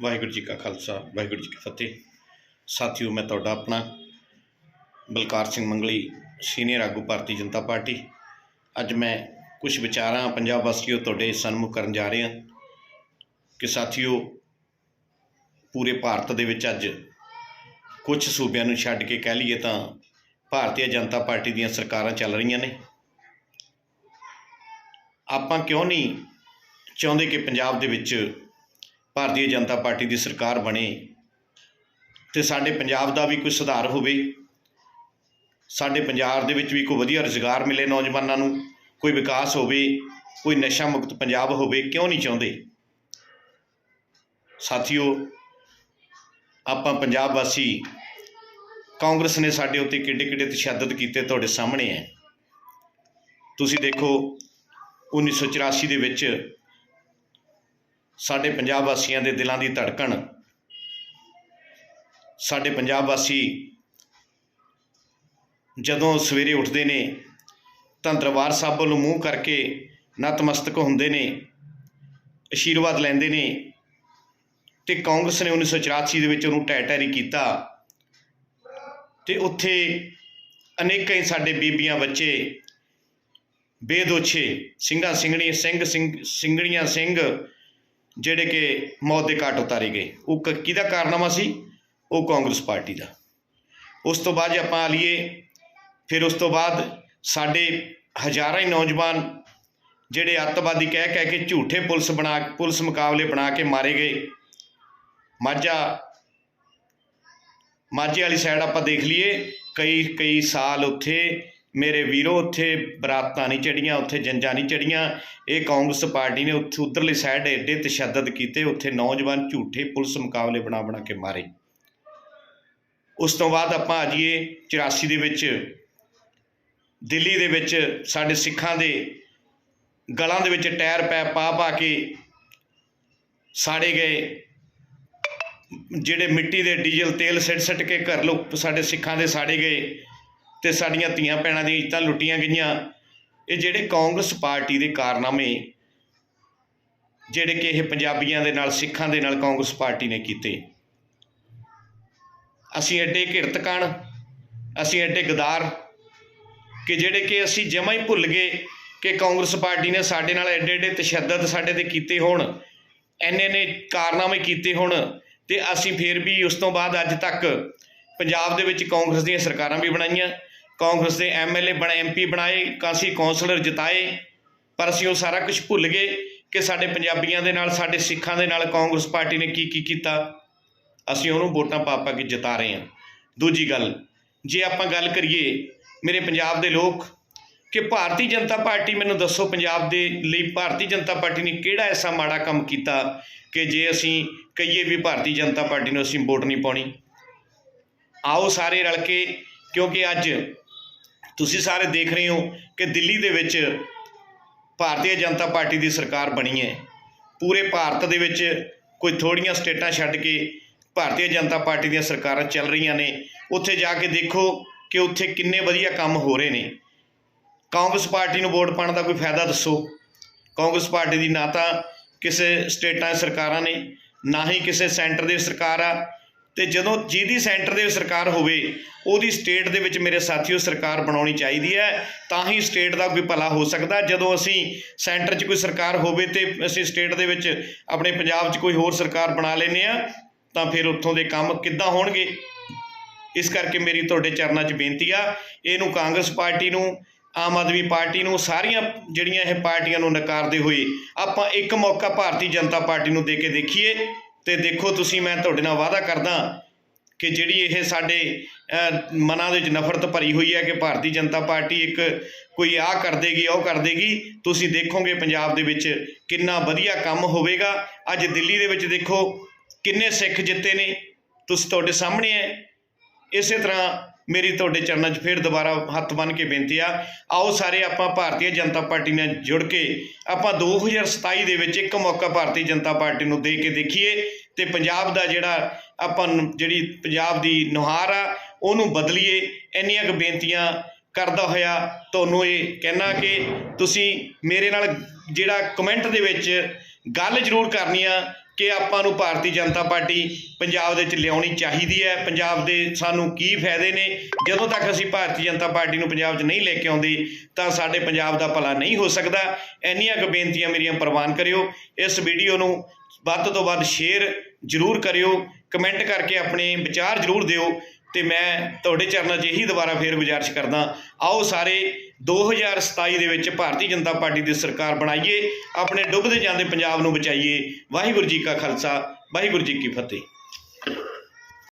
ਵਾਹਿਗੁਰੂ ਜੀ ਕਾ ਖਾਲਸਾ, ਵਾਹਿਗੁਰੂ ਜੀ ਕੀ ਫਤਿਹ। ਸਾਥੀਓ, ਮੈਂ ਤੁਹਾਡਾ ਆਪਣਾ ਬਲਕਾਰ ਸਿੰਘ ਮੰਗਲੀ, ਸੀਨੀਅਰ ਆਗੂ ਭਾਰਤੀ ਜਨਤਾ ਪਾਰਟੀ। ਅੱਜ ਮੈਂ ਕੁਝ ਵਿਚਾਰਾਂ ਪੰਜਾਬ ਵਾਸੀਓ ਤੁਹਾਡੇ ਸਨਮੁਖ ਕਰਨ ਜਾ ਰਿਹਾ ਕਿ ਸਾਥੀਓ, ਪੂਰੇ ਭਾਰਤ ਦੇ ਵਿੱਚ ਅੱਜ ਕੁਝ ਸੂਬਿਆਂ ਨੂੰ ਛੱਡ ਕੇ ਕਹਿ ਲਈਏ ਤਾਂ ਭਾਰਤੀ ਜਨਤਾ ਪਾਰਟੀ ਦੀਆਂ ਸਰਕਾਰਾਂ ਚੱਲ ਰਹੀਆਂ ਨੇ। ਆਪਾਂ ਕਿਉਂ ਨਹੀਂ ਚਾਹੁੰਦੇ ਕਿ ਪੰਜਾਬ ਦੇ ਵਿੱਚ ਭਾਰਤੀ ਜਨਤਾ ਪਾਰਟੀ ਦੀ ਸਰਕਾਰ ਬਣੇ ਤੇ ਸਾਡੇ ਪੰਜਾਬ ਦਾ ਵੀ ਕੋਈ ਸੁਧਾਰ ਹੋਵੇ, ਸਾਡੇ ਪੰਜਾਬ ਦੇ ਵਿੱਚ ਵੀ ਕੋਈ ਵਧੀਆ ਰੁਜ਼ਗਾਰ ਮਿਲੇ ਨੌਜਵਾਨਾਂ ਨੂੰ, ਕੋਈ ਵਿਕਾਸ ਹੋਵੇ, ਕੋਈ ਨਸ਼ਾ ਮੁਕਤ ਪੰਜਾਬ ਹੋਵੇ, ਕਿਉਂ ਨਹੀਂ ਚਾਹੁੰਦੇ? ਸਾਥੀਓ, ਆਪਾਂ ਪੰਜਾਬ ਵਾਸੀ ਕਾਂਗਰਸ ਨੇ ਸਾਡੇ ਉੱਤੇ ਕਿੱਡੇ ਕਿੱਡੇ ਤਸ਼ੱਦਦ ਕੀਤੇ ਤੁਹਾਡੇ ਸਾਹਮਣੇ ਹੈ। ਤੁਸੀਂ ਦੇਖੋ 1984 ਦੇ ਵਿੱਚ ਸਾਡੇ ਪੰਜਾਬ ਵਾਸੀਆਂ ਦੇ ਦਿਲਾਂ ਦੀ ਧੜਕਣ, ਸਾਡੇ ਪੰਜਾਬ ਵਾਸੀ ਜਦੋਂ ਸਵੇਰੇ ਉੱਠਦੇ ਨੇ, ਤਾਂ ਦਰਬਾਰ ਸਾਹਿਬ ਵੱਲ ਮੂੰਹ ਕਰਕੇ ਨਤਮਸਤਕ ਹੁੰਦੇ ਨੇ, ਅਸ਼ੀਰਵਾਦ ਲੈਂਦੇ ਨੇ ਤੇ ਕਾਂਗਰਸ ਨੇ 1984 ਦੇ ਵਿੱਚ ਉਹਨੂੰ ਟੈ ਟੈਰੀ ਕੀਤਾ ਤੇ ਉੱਥੇ ਅਨੇਕਾਂ ਹੀ ਸਾਡੇ ਬੀਬੀਆਂ ਬੱਚੇ, ਬੇਦੋਛੇ, ਸਿੰਘਾਂ ਸਿੰਘਣੀ, ਸਿੰਘ ਸਿੰਘ ਸਿੰਘਣੀਆਂ ਸਿੰਘ ਜਿਹੜੇ ਕਿ ਮੌਤ ਦੇ ਘਾਟ ਉਤਾਰੇ ਗਏ। ਉਹ ਕ- ਕਿਹਦਾ ਕਾਰਨਾਮਾ ਸੀ? ਉਹ ਕਾਂਗਰਸ ਪਾਰਟੀ ਦਾ। ਉਸ ਤੋਂ ਬਾਅਦ ਜੇ ਆਪਾਂ ਆ ਲਈਏ ਫਿਰ ਉਸ ਤੋਂ ਬਾਅਦ ਸਾਡੇ ਹਜ਼ਾਰਾਂ ਹੀ ਨੌਜਵਾਨ ਜਿਹੜੇ ਅੱਤਵਾਦੀ ਕਹਿ ਕਹਿ ਕੇ ਝੂਠੇ ਪੁਲਿਸ ਬਣਾ, ਪੁਲਿਸ ਮੁਕਾਬਲੇ ਬਣਾ ਕੇ ਮਾਰੇ ਗਏ। ਮਾਝਾ, ਮਾਝੇ ਵਾਲੀ ਸਾਈਡ ਆਪਾਂ ਦੇਖ ਲਈਏ, ਕਈ ਕਈ ਸਾਲ ਉੱਥੇ ਮੇਰੇ ਵੀਰੋ, ਉੱਥੇ ਬਰਾਤਾਂ ਨਹੀਂ ਚੜੀਆਂ ਉੱਥੇ ਜੰਜਾਂ ਨਹੀਂ ਚੜੀਆਂ ਇਹ ਕਾਂਗਰਸ ਪਾਰਟੀ ਨੇ ਉੱਥੇ ਉਧਰਲੀ ਸਾਈਡ ਐਡੇ ਤਸ਼ੱਦਦ ਕੀਤੇ, ਉੱਥੇ ਨੌਜਵਾਨ ਝੂਠੇ ਪੁਲਿਸ ਮੁਕਾਬਲੇ ਬਣਾ ਬਣਾ ਕੇ ਮਾਰੇ। ਉਸ ਤੋਂ ਬਾਅਦ ਆਪਾਂ ਆ ਜਾਈਏ 84 ਦੇ ਵਿੱਚ। ਦਿੱਲੀ ਦੇ ਵਿੱਚ ਸਾਡੇ ਸਿੱਖਾਂ ਦੇ ਗਲਾਂ ਦੇ ਵਿੱਚ ਟਾਇਰ ਪੈ ਪਾ ਪਾ ਕੇ ਸਾੜੇ ਗਏ। ਜਿਹੜੇ ਮਿੱਟੀ ਦੇ ਡੀਜ਼ਲ ਤੇਲ ਸਿੱਟ ਸਿੱਟ ਕੇ ਘਰ ਲੋਕ ਸਾਡੇ ਸਿੱਖਾਂ ਦੇ ਸਾੜੇ ਗਏ। ਤੇ ਸਾਡੀਆਂ ਧੀਆਂ ਭੈਣਾਂ ਦੀਆਂ ਇੱਜ਼ਤਾਂ ਲੁੱਟੀਆਂ ਗਈਆਂ। ਇਹ ਜਿਹੜੇ ਕਾਂਗਰਸ ਪਾਰਟੀ ਦੇ ਕਾਰਨਾਮੇ, ਜਿਹੜੇ ਕਿ ਇਹ ਪੰਜਾਬੀਆਂ ਦੇ ਨਾਲ, ਸਿੱਖਾਂ ਦੇ ਨਾਲ ਕਾਂਗਰਸ ਪਾਰਟੀ ਨੇ ਕੀਤੇ। ਅਸੀਂ ਐਡੇ ਘਿਰਤ ਕਣ, ਅਸੀਂ ਐਡੇ ਗਦਾਰ ਕਿ ਜਿਹੜੇ ਕਿ ਅਸੀਂ ਜਮਾਂ ਹੀ ਭੁੱਲ ਗਏ ਕਿ ਕਾਂਗਰਸ ਪਾਰਟੀ ਨੇ ਸਾਡੇ ਨਾਲ ਐਡੇ ਐਡੇ ਤਸ਼ੱਦਦ ਸਾਡੇ ਤੇ ਕੀਤੇ ਹੋਣ, ਐਨੇ ਨੇ ਕਾਰਨਾਮੇ ਕੀਤੇ ਹੋਣ ਤੇ ਅਸੀਂ ਫੇਰ ਵੀ ਉਸ ਤੋਂ ਬਾਅਦ ਅੱਜ ਤੱਕ ਪੰਜਾਬ ਦੇ ਵਿੱਚ ਕਾਂਗਰਸ ਦੀਆਂ ਸਰਕਾਰਾਂ ਵੀ ਬਣਾਈਆਂ। ਕਾਂਗਰਸ ਦੇ ਐਮਐਲਏ ਬਣੇ ਐਮਪੀ ਬਣਾਏ, ਕਾਸੀ ਕੌਂਸਲਰ ਜਿਤਾਏ, ਪਰ ਅਸੀਂ ਉਹ ਸਾਰਾ ਕੁਝ ਭੁੱਲ ਗਏ ਕਿ ਸਾਡੇ ਪੰਜਾਬੀਆਂ ਦੇ ਨਾਲ, ਸਾਡੇ ਸਿੱਖਾਂ ਦੇ ਨਾਲ ਕਾਂਗਰਸ ਪਾਰਟੀ ਨੇ ਕੀ ਕੀ ਕੀਤਾ। ਅਸੀਂ ਉਹਨੂੰ ਵੋਟਾਂ ਪਾ ਪਾ ਕੇ ਜਿਤਾ ਰਹੇ ਹਾਂ। ਦੂਜੀ ਗੱਲ, ਜੇ ਆਪਾਂ ਗੱਲ ਕਰੀਏ ਮੇਰੇ ਪੰਜਾਬ ਦੇ ਲੋਕ ਕਿ ਭਾਰਤੀ ਜਨਤਾ ਪਾਰਟੀ ਮੈਨੂੰ ਦੱਸੋ ਪੰਜਾਬ ਦੇ ਲਈ ਭਾਰਤੀ ਜਨਤਾ ਪਾਰਟੀ ਨੇ ਕਿਹੜਾ ਐਸਾ ਮਾੜਾ ਕੰਮ ਕੀਤਾ ਕਿ ਜੇ ਅਸੀਂ ਕਹੀਏ ਵੀ ਭਾਰਤੀ ਜਨਤਾ ਪਾਰਟੀ ਨੂੰ ਅਸੀਂ ਵੋਟ ਨਹੀਂ ਪਾਉਣੀ? ਆਓ ਸਾਰੇ ਰਲ ਕੇ, ਕਿਉਂਕਿ ਅੱਜ ਤੁਸੀਂ ਸਾਰੇ ਦੇਖ ਰਹੇ ਹੋ ਕਿ ਦਿੱਲੀ ਦੇ ਵਿੱਚ ਭਾਰਤੀ ਜਨਤਾ ਪਾਰਟੀ ਦੀ ਸਰਕਾਰ ਬਣੀ ਹੈ। ਪੂਰੇ ਭਾਰਤ ਦੇ ਵਿੱਚ ਕੋਈ ਥੋੜੀਆਂ ਸਟੇਟਾਂ ਛੱਡ ਕੇ ਭਾਰਤੀ ਜਨਤਾ ਪਾਰਟੀ ਦੀਆਂ ਸਰਕਾਰਾਂ ਚੱਲ ਰਹੀਆਂ ਨੇ। ਉੱਥੇ ਜਾ ਕੇ ਦੇਖੋ ਕਿ ਉੱਥੇ ਕਿੰਨੇ ਵਧੀਆ ਕੰਮ ਹੋ ਰਹੇ ਨੇ। ਕਾਂਗਰਸ ਪਾਰਟੀ ਨੂੰ ਵੋਟ ਪਾਉਣ ਦਾ ਕੋਈ ਫਾਇਦਾ ਦੱਸੋ। ਕਾਂਗਰਸ ਪਾਰਟੀ ਦੀ ਨਾ ਤਾਂ ਕਿਸੇ ਸਟੇਟਾਂ ਦੀ ਸਰਕਾਰਾਂ ਨੇ, ਨਾ ਹੀ ਕਿਸੇ ਸੈਂਟਰ ਦੀ ਸਰਕਾਰ ਆ। ਤੇ ਜਦੋਂ ਜਿਹਦੀ ਸੈਂਟਰ ਦੇ ਸਰਕਾਰ ਹੋਵੇ, ਉਹਦੀ ਸਟੇਟ ਦੇ ਵਿੱਚ ਮੇਰੇ ਸਾਥੀਓ ਸਰਕਾਰ ਬਣਾਉਣੀ ਚਾਹੀਦੀ ਹੈ, ਤਾਂ ਹੀ ਸਟੇਟ ਦਾ ਕੋਈ ਭਲਾ ਹੋ ਸਕਦਾ। ਜਦੋਂ ਅਸੀਂ ਸੈਂਟਰ 'ਚ ਕੋਈ ਸਰਕਾਰ ਹੋਵੇ ਤੇ ਅਸੀਂ ਸਟੇਟ ਦੇ ਵਿੱਚ ਆਪਣੇ ਪੰਜਾਬ 'ਚ ਕੋਈ ਹੋਰ ਸਰਕਾਰ ਬਣਾ ਲੈਨੇ ਆ ਤਾਂ ਫਿਰ ਉੱਥੋਂ ਦੇ ਕੰਮ ਕਿੱਦਾਂ ਹੋਣਗੇ? ਇਸ ਕਰਕੇ ਮੇਰੀ ਤੁਹਾਡੇ ਚਰਨਾਂ 'ਚ ਬੇਨਤੀ ਆ, ਇਹਨੂੰ ਕਾਂਗਰਸ ਪਾਰਟੀ ਨੂੰ, ਆਮ ਆਦਮੀ ਪਾਰਟੀ ਨੂੰ, ਸਾਰੀਆਂ ਜਿਹੜੀਆਂ ਇਹ ਪਾਰਟੀਆਂ ਨੂੰ ਨਕਾਰਦੇ ਹੋਏ ਆਪਾਂ ਇੱਕ ਮੌਕਾ ਭਾਰਤੀ ਜਨਤਾ ਪਾਰਟੀ ਨੂੰ ਦੇ ਕੇ ਦੇਖੀਏ। ਤੇ ਦੇਖੋ ਤੁਸੀਂ, ਮੈਂ ਤੁਹਾਡੇ ਨਾਲ ਵਾਅਦਾ ਕਰਦਾ ਕਿ ਜਿਹੜੀ ਇਹ ਸਾਡੇ ਮਨਾਂ ਦੇ ਵਿੱਚ ਨਫ਼ਰਤ ਭਰੀ ਹੋਈ ਹੈ ਕਿ ਭਾਰਤੀ ਜਨਤਾ ਪਾਰਟੀ ਇੱਕ ਕੋਈ ਆਹ ਕਰ ਦੇਗੀ, ਉਹ ਕਰ ਦੇਗੀ, ਤੁਸੀਂ ਦੇਖੋਗੇ ਪੰਜਾਬ ਦੇ ਵਿੱਚ ਕਿੰਨਾ ਵਧੀਆ ਕੰਮ ਹੋਵੇਗਾ। ਅੱਜ ਦਿੱਲੀ ਦੇ ਵਿੱਚ ਦੇਖੋ ਕਿੰਨੇ ਸਿੱਖ ਜਿੱਤੇ ਨੇ, ਤੁਸੀਂ ਤੁਹਾਡੇ ਸਾਹਮਣੇ ਹੈ। ਇਸੇ ਤਰ੍ਹਾਂ ਮੇਰੀ ਤੁਹਾਡੇ ਚਰਨਾਂ 'ਚ ਫਿਰ ਦੁਬਾਰਾ ਹੱਥ ਬੰਨ ਕੇ ਬੇਨਤੀ ਆ। ਆਓ ਸਾਰੇ ਆਪਾਂ ਭਾਰਤੀ ਜਨਤਾ ਪਾਰਟੀ ਨਾਲ ਜੁੜ ਕੇ ਆਪਾਂ 2027 ਦੇ ਵਿੱਚ ਇੱਕ ਮੌਕਾ ਭਾਰਤੀ ਜਨਤਾ ਪਾਰਟੀ ਨੂੰ ਦੇ ਕੇ ਦੇਖੀਏ ਤੇ ਪੰਜਾਬ ਦਾ ਜਿਹੜਾ ਆਪਾਂ ਜਿਹੜੀ ਪੰਜਾਬ ਦੀ ਨੁਹਾਰ ਆ, ਉਹਨੂੰ ਬਦਲੀਏ। ਇੰਨੀਆਂ ਕੁ ਬੇਨਤੀਆਂ ਕਰਦਾ ਹੋਇਆ ਤੁਹਾਨੂੰ ਇਹ ਕਹਿਣਾ ਕਿ ਤੁਸੀਂ ਮੇਰੇ ਨਾਲ ਜਿਹੜਾ ਕਮੈਂਟ ਦੇ ਵਿੱਚ ਗੱਲ ਜ਼ਰੂਰ ਕਰਨੀ ਆ। ਕਿ ਆਪਾਂ ਨੂੰ ਭਾਰਤੀ ਜਨਤਾ ਪਾਰਟੀ ਪੰਜਾਬ ਦੇ ਵਿੱਚ ਲਿਆਉਣੀ ਚਾਹੀਦੀ ਹੈ। ਪੰਜਾਬ ਦੇ ਸਾਨੂੰ ਕੀ ਫਾਇਦੇ ਨੇ? ਜਦੋਂ ਤੱਕ ਅਸੀਂ ਭਾਰਤੀ ਜਨਤਾ ਪਾਰਟੀ ਨੂੰ ਪੰਜਾਬ 'ਚ ਨਹੀਂ ਲੈ ਕੇ ਆਉਂਦੇ, ਤਾਂ ਸਾਡੇ ਪੰਜਾਬ ਦਾ ਭਲਾ ਨਹੀਂ ਹੋ ਸਕਦਾ। ਇੰਨੀਆਂ ਕੁ ਬੇਨਤੀਆਂ ਮੇਰੀਆਂ ਪ੍ਰਵਾਨ ਕਰਿਓ। ਇਸ ਵੀਡੀਓ ਨੂੰ ਵੱਧ ਤੋਂ ਵੱਧ ਸ਼ੇਅਰ ਜ਼ਰੂਰ ਕਰਿਓ। ਕਮੈਂਟ ਕਰਕੇ ਆਪਣੇ ਵਿਚਾਰ ਜ਼ਰੂਰ ਦਿਓ। ਤੇ ਮੈਂ ਤੁਹਾਡੇ ਚਰਨਾਂ 'ਚ ਇਹੀ ਦੁਬਾਰਾ ਫੇਰ ਗੁਜ਼ਾਰਿਸ਼ ਕਰਦਾ, ਆਓ ਸਾਰੇ 2027 ਦੇ ਵਿੱਚ ਭਾਰਤੀ ਜਨਤਾ ਪਾਰਟੀ ਦੀ ਸਰਕਾਰ ਬਣਾਈਏ, ਆਪਣੇ ਡੁੱਬਦੇ ਜਾਂਦੇ ਪੰਜਾਬ ਨੂੰ ਬਚਾਈਏ। ਵਾਹਿਗੁਰੂ ਜੀ ਕਾ ਖਾਲਸਾ, ਵਾਹਿਗੁਰੂ ਜੀ ਕੀ ਫਤਿਹ।